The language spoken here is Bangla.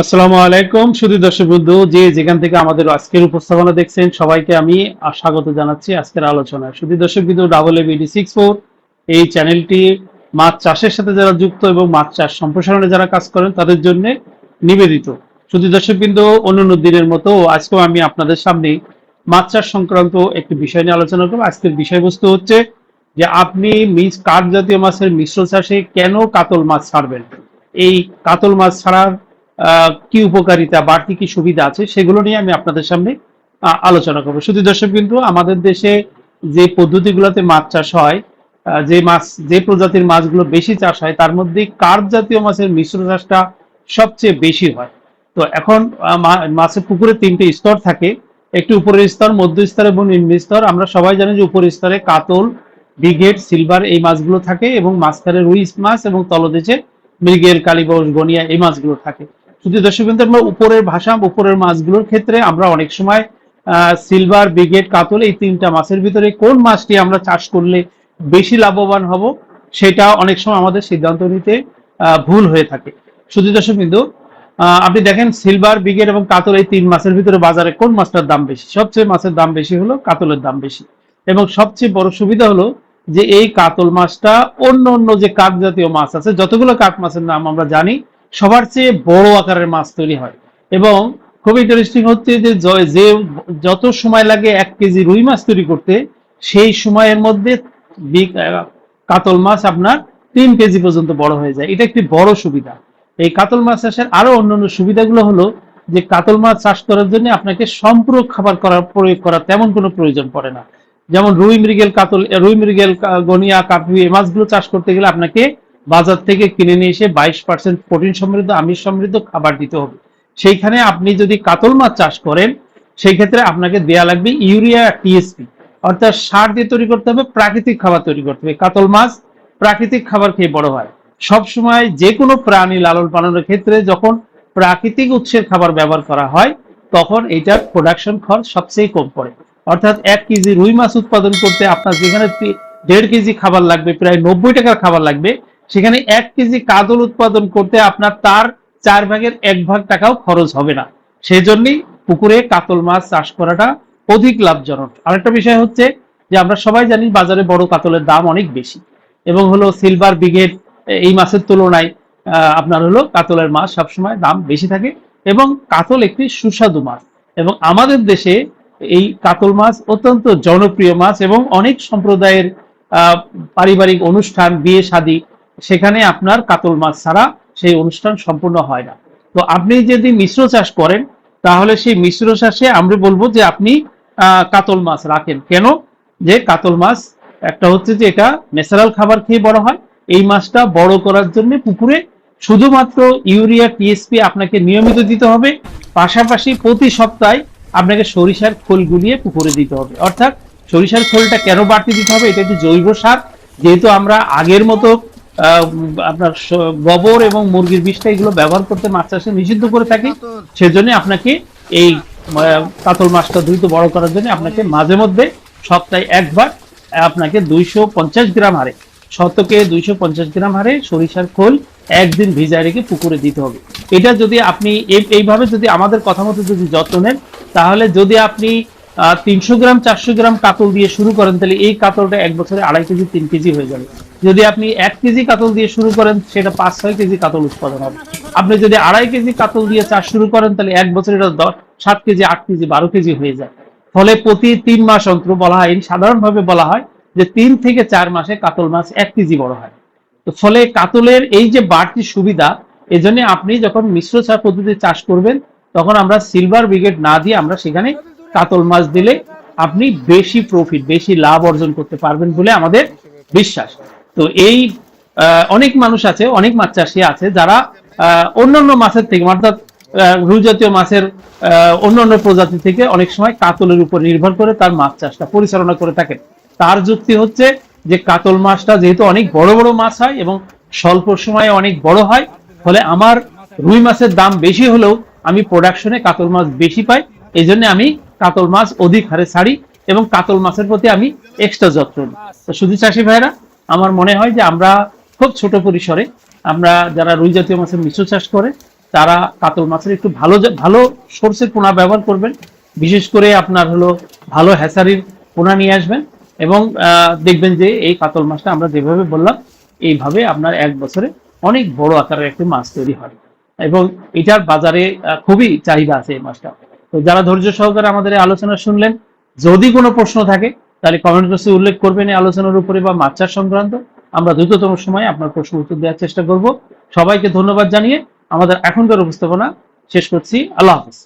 আসসালামু আলাইকুম শুধু দর্শক বন্ধু, যে যেখান থেকে আমাদের আজকের উপস্থাপনা দেখছেন, সবাইকে আমি স্বাগত জানাচ্ছি আজকের আলোচনায়। শুধু দর্শক বিন্দু double A BD six four এই চ্যানেলটি মাছ চাষের সাথে যারা যুক্ত এবং মাছ চাষ সম্প্রসারণে যারা কাজ করেন, তাদের জন্য নিবেদিত। শুধু দর্শক বিন্দু অন্যান্য দিনের মতো আজকেও আমি আপনাদের সামনে মাছ চাষ সংক্রান্ত একটি বিষয় নিয়ে আলোচনা করব। আজকের বিষয়বস্তু হচ্ছে যে আপনি মিস কাঠ জাতীয় মাছের মিশ্র চাষে কেন কাতল মাছ ছাড়বেন? এই কাতল মাছ ছাড়ার কি উপকারিতা বাড়তি কি সুবিধা আছে সেগুলো নিয়ে আমি আপনাদের সামনে আলোচনা করব। শুধু দর্শক কিন্তু আমাদের দেশে যে পদ্ধতিগুলোতে মাছ চাষ হয় যে মাছ, যে প্রজাতির মাছগুলো বেশি চাষ হয়, তার মধ্যে কার্প জাতীয় মাছের মিশ্র চাষটা সবচেয়ে বেশি হয়। তো এখন মাছের পুকুরে তিনটে স্তর থাকে। একটি উপরের স্তর, মধ্য স্তর এবং নিম্ন স্তর। আমরা সবাই জানি যে উপরের স্তরে কাতল ব্রিগেড সিলভার এই মাছগুলো থাকে এবং মাঝখানে রুইস মাছ এবং তলদেশে মৃগের কালীবস গনিয়া এই মাছগুলো থাকে। শুধু দর্শক বিন্দু আমরা উপরের ভাষা উপরের মাছগুলোর ক্ষেত্রে আমরা অনেক সময় সিলভার ব্রিগেড কাতল এই তিনটা মাছের ভিতরে কোন মাছটি আমরা চাষ করলে বেশি লাভবান হব সেটা অনেক সময় আমাদের সিদ্ধান্ত নিতে ভুল হয়ে থাকে। শুধু দর্শক বিন্দু আহ, আপনি দেখেন সিলভার ব্রিগেড এবং কাতল এই তিন মাছের ভিতরে বাজারে কোন মাছটার দাম বেশি? সবচেয়ে মাছের দাম বেশি হলো কাতলের দাম বেশি। এবং সবচেয়ে বড় সুবিধা হলো যে এই কাতল মাছটা অন্য অন্য যে কাঠ জাতীয় মাছ আছে যতগুলো কাঠ মাছের নাম আমরা জানি সবার চেয়ে বড় আকারের মাছ তৈরি হয়। এবং খুব ইন্টারেস্টিং হচ্ছে যে য- যত সময় লাগে এক কেজি রুই মাছ তৈরি করতে, সেই সময়ের মধ্যে কাতল মাছ আপনার তিন কেজি পর্যন্ত বড় হয়ে যায়। এটা একটি বড় সুবিধা। এই কাতল মাছ চাষের আরও অন্যান্য সুবিধাগুলো হলো যে কাতল মাছ চাষ করার জন্য আপনাকে সম্পূরক খাবার করার, প্রয়োগ করার তেমন কোনো প্রয়োজন পড়ে না। যেমন রুই মৃগেল কাতল, রুই মৃগেল গনিয়া কাটুই এই মাছগুলো চাষ করতে গেলে আপনাকে বাজার থেকে কিনে নিয়ে এসে বাইশ পার্সেন্ট প্রোটিন সমৃদ্ধ, আমিষ সমৃদ্ধ খাবার দিতে হবে। সেইখানে আপনি যদি কাতল মাছ চাষ করেন সেই ক্ষেত্রে আপনাকে দেয়া লাগবে ইউরিয়া টিএসপি অর্থাৎ সার দিয়ে তৈরি করতে হবে, প্রাকৃতিক খাবার তৈরি করতে হবে। কাতল মাছ প্রাকৃতিক খাবার খেয়ে বড় হয়। সব সময় যে কোনো প্রাণী লালন পালনের ক্ষেত্রে যখন প্রাকৃতিক উৎসের খাবার ব্যবহার করা হয়, তখন এটার প্রোডাকশন খরচ সবচেয়ে কম পড়ে। অর্থাৎ এক কেজি রুই মাছ উৎপাদন করতে আপনার যেখানে দেড় কেজি খাবার লাগবে, প্রায় নব্বই টাকার খাবার লাগবে সেখানে এক কেজি কাদল উৎপাদন করতে আপনার তার চার ভাগের এক ভাগ টাকাও খরচ হবে না। সেই জন্যই পুকুরে কাতল মাছ চাষ করাটা অধিক লাভজনক। আরেকটা বিষয় হচ্ছে যে আমরা সবাই জানি বাজারে বড় কাতলের দাম অনেক বেশি। এবং হলো সিলভার ব্রিগেড এই মাছের তুলনায় আপনার হলো কাতলের মাছ সবসময় দাম বেশি থাকে এবং কাতল একটি সুস্বাদু মাছ। এবং আমাদের দেশে এই কাতল মাছ অত্যন্ত জনপ্রিয় মাছ এবং অনেক সম্প্রদায়ের পারিবারিক অনুষ্ঠান, বিয়ে, শাদী সেখানে আপনার কাতল মাছ ছাড়া সেই অনুষ্ঠান সম্পূর্ণ হয় না। তো আপনি যদি মিশ্র চাষ করেন, তাহলে সেই মিশ্র চাষে আমরা বলব যে আপনি কাতল মাছ রাখেন। কেন? যে কাতল মাছ একটা হচ্ছে যে এটা ন্যাচারাল খাবার খেয়ে বড় হয়। এই মাছটা বড় করার জন্য পুকুরে শুধুমাত্র ইউরিয়া টিএসপি আপনাকে নিয়মিত দিতে হবে। পাশাপাশি প্রতি সপ্তাহে আপনাকে সরিষার খোল গুলিয়ে পুকুরে দিতে হবে। অর্থাৎ সরিষার খোলটা কেন বাড়তি দিতে হবে? এটা একটি জৈব সার। যেহেতু আমরা আগের মতো আপনার গোবর এবং মুরগির বিষটা এগুলো ব্যবহার করতে মাছ চাষে নিষিদ্ধ করে থাকি। সেজন্য আপনাকে এই কাতল মাছটা দ্রুত বড় করার জন্য আপনাকে মাঝে মধ্যে সপ্তাহে একবার আপনাকে দুইশো পঞ্চাশ গ্রাম হারে শতকে দুইশো পঞ্চাশ গ্রাম হারে সরিষার খোল একদিন ভিজায় রেখে পুকুরে দিতে হবে। এটা যদি আপনি এই- এইভাবে যদি আমাদের কথা মতো যদি যত্ন নেন, তাহলে যদি আপনি তিনশো গ্রাম, চারশো গ্রাম কাতল দিয়ে শুরু করেন, তাহলে এই কাতলটা এক বছরে আড়াই কেজি, তিন কেজি হয়ে যাবে। যদি আপনি এক কেজি কাতল দিয়ে শুরু করেন, সেটা পাঁচ, ছয় কেজি কাতল উৎপাদন হবে। আপনি যদি আড়াই কেজি কাতল দিয়ে চাষ শুরু করেন, তাহলে এক বছরে এটা দশ, সাত কেজি, আট কেজি, বারো কেজি হয়ে যায়। ফলে প্রতি তিন মাস অন্তর বলা হয় সাধারণভাবে বলা হয় যে তিন থেকে চার মাসে কাতল মাছ এক কেজি বড় হয়। তো ফলে কাতলের এই যে বাড়তি সুবিধা, এজন্য আপনি যখন মিশ্র চাষ পদ্ধতি চাষ করবেন, তখন আমরা সিলভার ব্রিগেড না দিয়ে আমরা সেখানে কাতল মাছ দিলে আপনি বেশি প্রফিট বেশি লাভ অর্জন করতে পারবেন বলে আমাদের বিশ্বাস। তো এই অনেক মানুষ আছে অনেক মাছ চাষি আছে যারা অন্যান্য মাছের থেকে অর্থাৎ আহ, রুই জাতীয় মাছের অন্যান্য প্রজাতি থেকে অনেক সময় কাতলের উপর নির্ভর করে তার মাছ চাষটা পরিচালনা করে থাকেন। তার যুক্তি হচ্ছে যে কাতল মাছটা যেহেতু অনেক বড় বড় মাছ হয় এবং স্বল্প সময়ে অনেক বড় হয় ফলে আমার রুই মাছের দাম বেশি হলেও আমি প্রোডাকশনে কাতল মাছ বেশি পাই এই জন্য আমি কাতল মাছ অধিক হারে ছাড়ি এবং কাতল মাছের প্রতি আমি এক্সট্রা যত্ন নিই। তো শুধু চাষি ভাইরা আমার মনে হয় যে আমরা খুব ছোট পরিসরে আমরা যারা রুই জাতীয় মাছের মিশ্র চাষ করে, তারা কাতল মাছের একটু ভালো ভালো সোর্সের পোনা ব্যবহার করবেন। বিশেষ করে আপনার হলো ভালো হ্যাসারির পোনা নিয়ে আসবেন এবং দেখবেন যে এই কাতল মাছটা আমরা যেভাবে বললাম, এইভাবে আপনার এক বছরে অনেক বড় আকারের একটি মাছ তৈরি হয়। এবং এটার বাজারে খুবই চাহিদা আছে এই মাছটা। তো যারা ধৈর্য সহকারে আমাদের এই আলোচনা শুনলেন, যদি কোনো প্রশ্ন থাকে, তাহলে কমেন্ট বক্সে উল্লেখ করবেন এই আলোচনার উপরে বা মাছ সংক্রান্ত। আমরা দ্রুততম সময় আপনার প্রশ্ন উত্তর দেওয়ার চেষ্টা করব। সবাইকে ধন্যবাদ জানিয়ে আমাদের এখনকার উপস্থাপনা শেষ করছি। আল্লাহ হাফিজ।